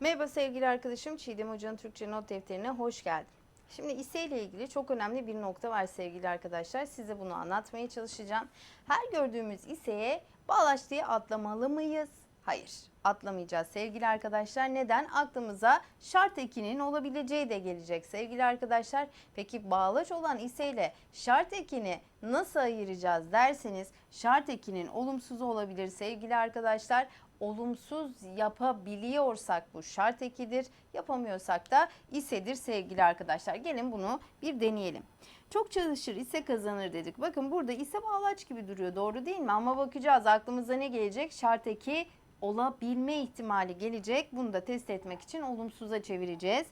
Merhaba sevgili arkadaşım Çiğdem Hoca'nın Türkçe not defterine hoş geldin. Şimdi ise ile ilgili çok önemli bir nokta var sevgili arkadaşlar. Size bunu anlatmaya çalışacağım. Her gördüğümüz iseye bağlaç diye atlamalı mıyız? Hayır, atlamayacağız sevgili arkadaşlar. Neden? Aklımıza şart ekinin olabileceği de gelecek sevgili arkadaşlar. Peki bağlaç olan iseyle şart ekini nasıl ayıracağız derseniz şart ekinin olumsuz olabilir sevgili arkadaşlar olumsuz yapabiliyorsak bu şart ekidir. Yapamıyorsak da isedir sevgili arkadaşlar. Gelin bunu bir deneyelim. Çok çalışır ise kazanır dedik. Bakın burada ise bağlaç gibi duruyor doğru değil mi? Ama bakacağız aklımıza ne gelecek? Şart eki olabilme ihtimali gelecek. Bunu da test etmek için olumsuza çevireceğiz.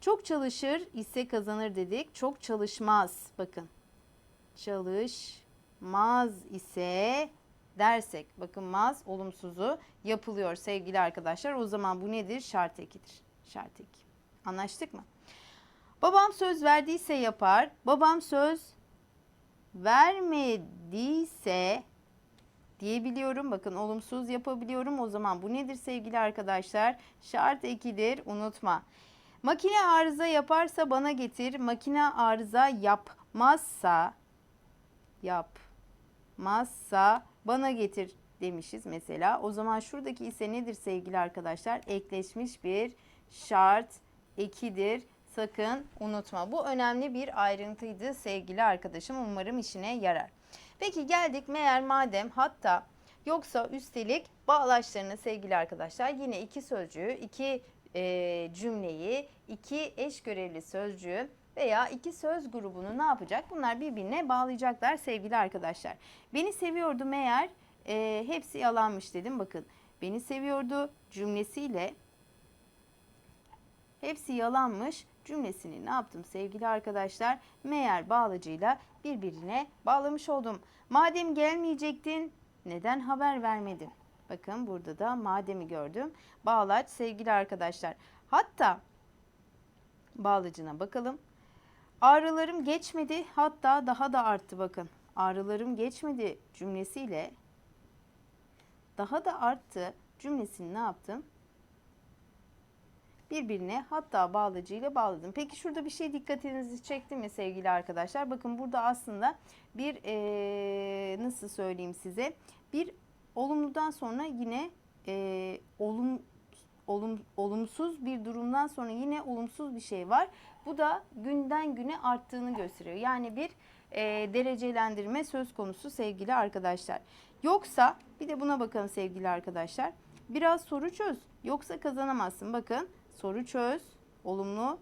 Çok çalışır ise kazanır dedik. Çok çalışmaz. Bakın. Çalışmaz ise dersek bakın maz olumsuzu yapılıyor sevgili arkadaşlar. O zaman bu nedir? Şart ekidir. Şart eki. Anlaştık mı? Babam söz verdiyse yapar. Babam söz vermediyse diyebiliyorum. Bakın olumsuz yapabiliyorum. O zaman bu nedir sevgili arkadaşlar? Şart ekidir. Unutma. Makine arıza yaparsa bana getir. Makine arıza yapmazsa yapmazsa bana getir demişiz mesela. O zaman şuradaki ise nedir sevgili arkadaşlar? Ekleşmiş bir şart ekidir. Sakın unutma. Bu önemli bir ayrıntıydı sevgili arkadaşım. Umarım işine yarar. Peki geldik meğer madem hatta yoksa üstelik bağlaçlarını sevgili arkadaşlar yine iki sözcüğü, iki e, cümleyi, iki eş görevli sözcüğü veya iki söz grubunu ne yapacak? Bunlar birbirine bağlayacaklar sevgili arkadaşlar. Beni seviyordu meğer e, hepsi yalanmış dedim. Bakın beni seviyordu cümlesiyle hepsi yalanmış cümlesini ne yaptım sevgili arkadaşlar? Meğer bağlacıyla birbirine bağlamış oldum. Madem gelmeyecektin neden haber vermedin? Bakın burada da mademi gördüm. Bağlaç sevgili arkadaşlar. Hatta bağlacına bakalım. Ağrılarım geçmedi hatta daha da arttı bakın. Ağrılarım geçmedi cümlesiyle daha da arttı cümlesini ne yaptım? Birbirine hatta bağlacıyla bağladım. Peki şurada bir şey dikkatinizi çekti mi sevgili arkadaşlar? Bakın burada aslında bir ee, nasıl söyleyeyim size bir olumludan sonra yine ee, olum olum, olumsuz bir durumdan sonra yine olumsuz bir şey var. Bu da günden güne arttığını gösteriyor. Yani bir e, derecelendirme söz konusu sevgili arkadaşlar. Yoksa bir de buna bakalım sevgili arkadaşlar. Biraz soru çöz. Yoksa kazanamazsın. Bakın soru çöz. Olumlu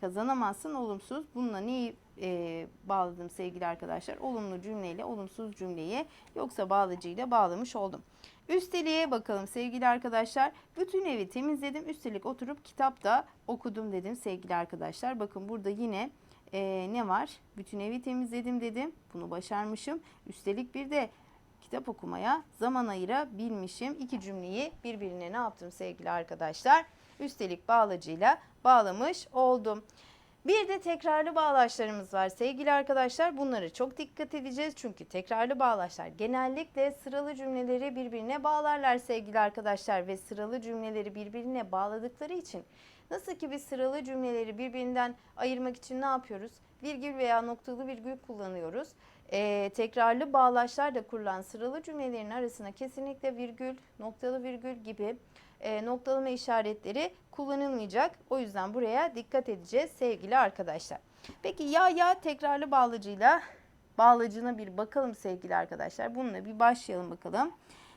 kazanamazsın. Olumsuz. Bununla neyi e, bağladım sevgili arkadaşlar? Olumlu cümleyle olumsuz cümleyi yoksa bağlacıyla bağlamış oldum. Üsteliğe bakalım sevgili arkadaşlar. Bütün evi temizledim. Üstelik oturup kitap da okudum dedim sevgili arkadaşlar. Bakın burada yine e, ne var? Bütün evi temizledim dedim. Bunu başarmışım. Üstelik bir de kitap okumaya zaman ayırabilmişim. İki cümleyi birbirine ne yaptım sevgili arkadaşlar? Üstelik bağlacıyla bağlamış oldum. Bir de tekrarlı bağlaçlarımız var sevgili arkadaşlar. Bunları çok dikkat edeceğiz. Çünkü tekrarlı bağlaçlar genellikle sıralı cümleleri birbirine bağlarlar sevgili arkadaşlar. Ve sıralı cümleleri birbirine bağladıkları için nasıl ki biz sıralı cümleleri birbirinden ayırmak için ne yapıyoruz? Virgül veya noktalı virgül kullanıyoruz. Ee, tekrarlı bağlaçlar da kurulan sıralı cümlelerin arasına kesinlikle virgül, noktalı virgül gibi e, noktalama işaretleri kullanılmayacak. O yüzden buraya dikkat edeceğiz sevgili arkadaşlar. Peki ya ya tekrarlı bağlacıyla bağlacına bir bakalım sevgili arkadaşlar. Bununla bir başlayalım bakalım.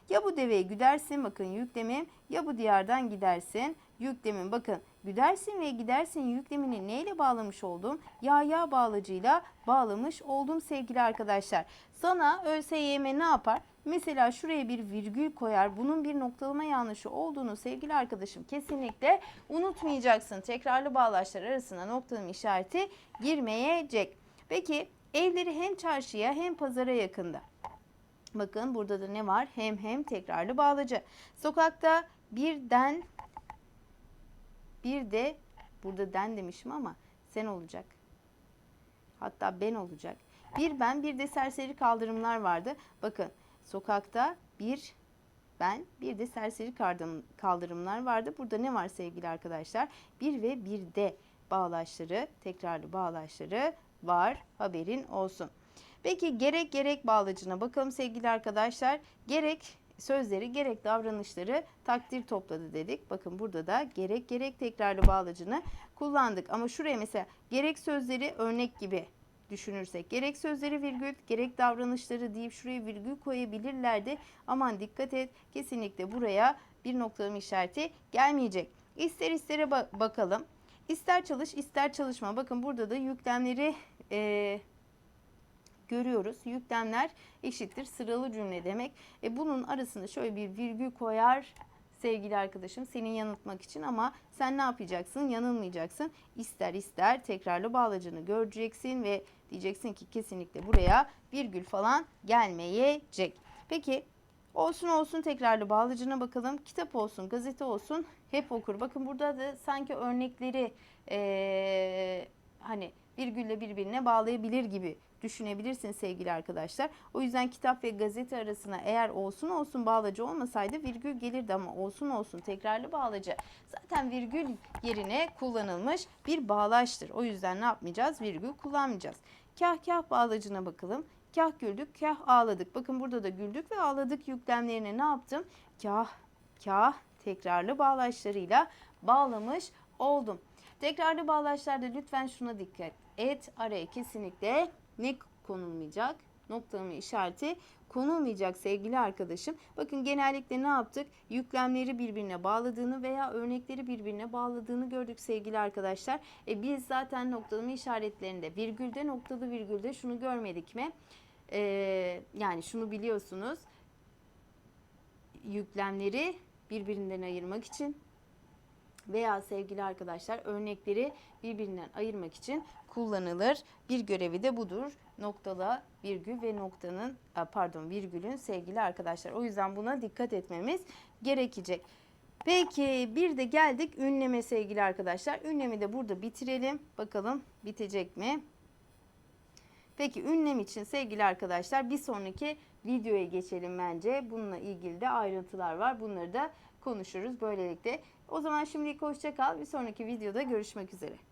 Ya bu deveye güdersin bakın yüklemim ya bu diyardan gidersin yüklemim bakın güdersin ve gidersin yüklemini neyle bağlamış oldum? Ya ya bağlacıyla bağlamış oldum sevgili arkadaşlar. Sana ÖSYM ne yapar? Mesela şuraya bir virgül koyar. Bunun bir noktalama yanlışı olduğunu sevgili arkadaşım kesinlikle unutmayacaksın. Tekrarlı bağlaçlar arasına noktalama işareti girmeyecek. Peki evleri hem çarşıya hem pazara yakında. Bakın burada da ne var? Hem hem tekrarlı bağlacı. Sokakta birden bir de burada den demişim ama sen olacak. Hatta ben olacak. Bir ben bir de serseri kaldırımlar vardı. Bakın sokakta bir ben bir de serseri kaldırımlar vardı. Burada ne var sevgili arkadaşlar? Bir ve bir de bağlaçları, tekrarlı bağlaçları var. Haberin olsun. Peki gerek gerek bağlacına bakalım sevgili arkadaşlar. Gerek sözleri gerek davranışları takdir topladı dedik. Bakın burada da gerek gerek tekrarlı bağlacını kullandık. Ama şuraya mesela gerek sözleri örnek gibi düşünürsek gerek sözleri virgül gerek davranışları deyip şuraya virgül koyabilirlerdi. Aman dikkat et kesinlikle buraya bir noktalama işareti gelmeyecek. İster istere ba- bakalım. İster çalış ister çalışma. Bakın burada da yüklemleri eee görüyoruz. Yüklemler eşittir sıralı cümle demek. E bunun arasına şöyle bir virgül koyar sevgili arkadaşım seni yanıltmak için ama sen ne yapacaksın? Yanılmayacaksın. İster ister tekrarlı bağlacını göreceksin ve diyeceksin ki kesinlikle buraya virgül falan gelmeyecek. Peki olsun olsun tekrarlı bağlacına bakalım. Kitap olsun, gazete olsun hep okur. Bakın burada da sanki örnekleri eee, hani virgülle birbirine bağlayabilir gibi düşünebilirsiniz sevgili arkadaşlar. O yüzden kitap ve gazete arasına eğer olsun olsun bağlacı olmasaydı virgül gelirdi ama olsun olsun tekrarlı bağlacı zaten virgül yerine kullanılmış bir bağlaçtır. O yüzden ne yapmayacağız? Virgül kullanmayacağız. Kah kah bağlacına bakalım. Kah güldük, kah ağladık. Bakın burada da güldük ve ağladık yüklemlerine ne yaptım? Kah, kah tekrarlı bağlaçlarıyla bağlamış oldum. Tekrarlı bağlaçlarda lütfen şuna dikkat et. Araya kesinlikle ne konulmayacak? Noktalama işareti konulmayacak sevgili arkadaşım. Bakın genellikle ne yaptık? Yüklemleri birbirine bağladığını veya örnekleri birbirine bağladığını gördük sevgili arkadaşlar. E biz zaten noktalama işaretlerinde virgülde noktalı virgülde şunu görmedik mi? E, yani şunu biliyorsunuz. Yüklemleri birbirinden ayırmak için veya sevgili arkadaşlar örnekleri birbirinden ayırmak için kullanılır. Bir görevi de budur. Noktala virgül ve noktanın a, pardon virgülün sevgili arkadaşlar. O yüzden buna dikkat etmemiz gerekecek. Peki bir de geldik ünleme sevgili arkadaşlar. Ünlemi de burada bitirelim. Bakalım bitecek mi? Peki ünlem için sevgili arkadaşlar bir sonraki videoya geçelim bence. Bununla ilgili de ayrıntılar var. Bunları da konuşuruz böylelikle. O zaman şimdilik hoşça kal. Bir sonraki videoda görüşmek üzere.